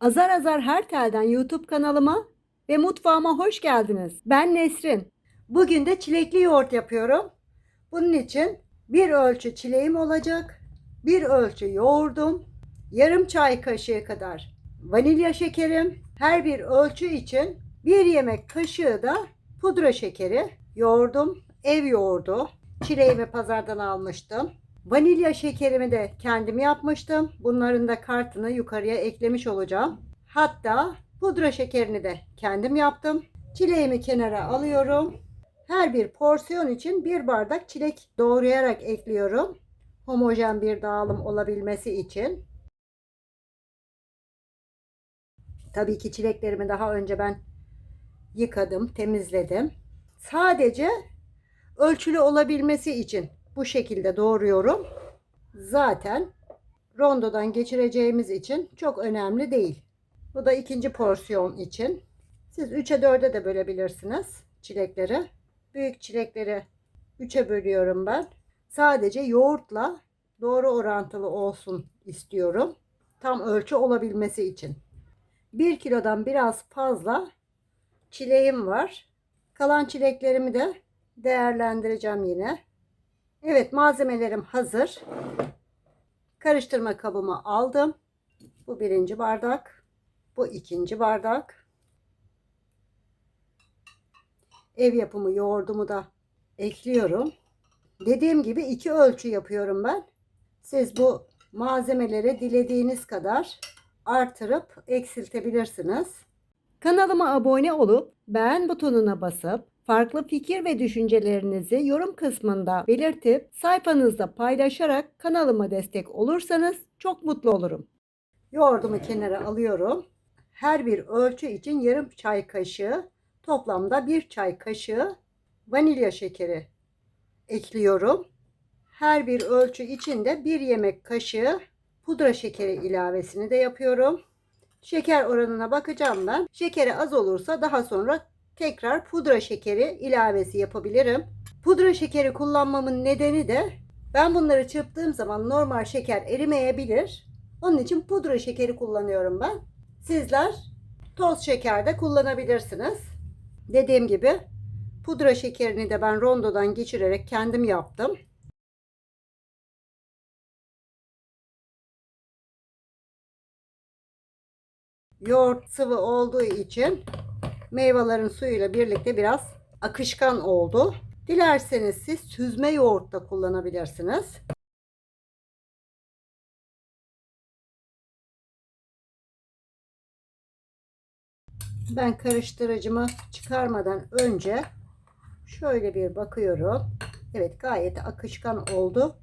Azar Azar Her Tel'den YouTube kanalıma ve mutfağıma hoş geldiniz. Ben Nesrin. Bugün de çilekli yoğurt yapıyorum. Bunun için bir ölçü çileğim olacak. Bir ölçü yoğurdum. Yarım çay kaşığı kadar vanilya şekerim. Her bir ölçü için bir yemek kaşığı da pudra şekeri. Yoğurdum. Ev yoğurdu. Çileğimi pazardan almıştım. Vanilya şekerimi de kendim yapmıştım. Bunların da kartını yukarıya eklemiş olacağım. Hatta pudra şekerini de kendim yaptım. Çileğimi kenara alıyorum. Her bir porsiyon için bir bardak çilek doğrayarak ekliyorum. Homojen bir dağılım olabilmesi için. Tabii ki çileklerimi daha önce ben yıkadım, temizledim. Sadece ölçülü olabilmesi için bu şekilde doğruyorum. Zaten rondodan geçireceğimiz için çok önemli değil. Bu da ikinci porsiyon için. Siz 3'e 4'e de bölebilirsiniz çilekleri. Büyük çilekleri 3'e bölüyorum ben. Sadece yoğurtla doğru orantılı olsun istiyorum. Tam ölçü olabilmesi için. 1 kilodan biraz fazla çileğim var. Kalan çileklerimi de değerlendireceğim yine. Evet malzemelerim hazır. Karıştırma kabımı aldım. Bu birinci bardak. Bu ikinci bardak. Ev yapımı yoğurdumu da ekliyorum. Dediğim gibi iki ölçü yapıyorum ben. Siz bu malzemeleri dilediğiniz kadar artırıp eksiltebilirsiniz. Kanalıma abone olup beğen butonuna basıp farklı fikir ve düşüncelerinizi yorum kısmında belirtip sayfanızda paylaşarak kanalıma destek olursanız çok mutlu olurum. Yoğurdumu kenara alıyorum. Her bir ölçü için yarım çay kaşığı toplamda bir çay kaşığı vanilya şekeri ekliyorum. Her bir ölçü için de bir yemek kaşığı pudra şekeri ilavesini de yapıyorum. Şeker oranına bakacağım ben. Şekeri az olursa daha sonra tekrar pudra şekeri ilavesi yapabilirim. Pudra şekeri kullanmamın nedeni de ben bunları çırptığım zaman normal şeker erimeyebilir. Onun için pudra şekeri kullanıyorum ben. Sizler toz şeker de kullanabilirsiniz. Dediğim gibi pudra şekerini de ben rondodan geçirerek kendim yaptım. Yoğurt sıvı olduğu için meyvelerin suyuyla birlikte biraz akışkan oldu. Dilerseniz siz süzme yoğurt da kullanabilirsiniz. Ben karıştırıcımı çıkarmadan önce şöyle bir bakıyorum. Evet gayet akışkan oldu.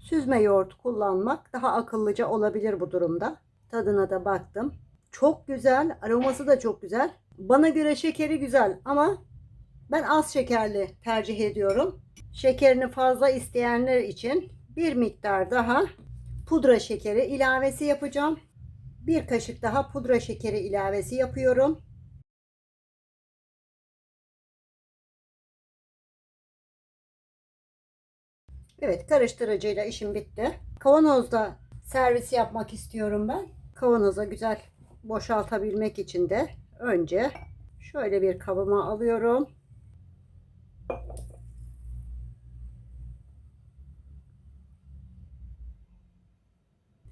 Süzme yoğurt kullanmak daha akıllıca olabilir bu durumda. Tadına da baktım. Çok güzel. Aroması da çok güzel. Bana göre şekeri güzel ama ben az şekerli tercih ediyorum. Şekerini fazla isteyenler için bir miktar daha pudra şekeri ilavesi yapacağım. Bir kaşık daha pudra şekeri ilavesi yapıyorum. Evet karıştırıcıyla işim bitti. Kavanozda servis yapmak istiyorum ben. Kavanoza güzel boşaltabilmek için de önce şöyle bir kabıma alıyorum.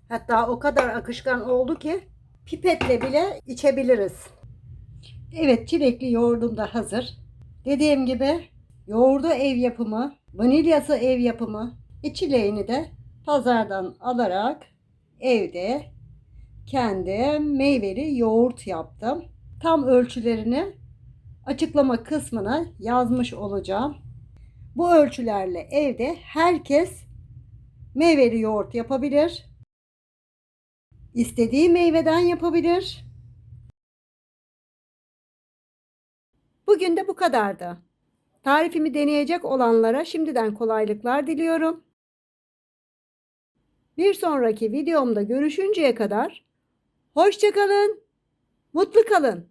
Hatta o kadar akışkan oldu ki pipetle bile içebiliriz. Evet çilekli yoğurdum da hazır. Dediğim gibi yoğurdu ev yapımı, vanilyası ev yapımı, e çileğini de pazardan alarak evde kendi meyveli yoğurt yaptım. Tam ölçülerini açıklama kısmına yazmış olacağım. Bu ölçülerle evde herkes meyveli yoğurt yapabilir. İstediği meyveden yapabilir. Bugün de bu kadardı. Tarifimi deneyecek olanlara şimdiden kolaylıklar diliyorum. Bir sonraki videomda görüşünceye kadar Hoşçakalın. Mutlu kalın.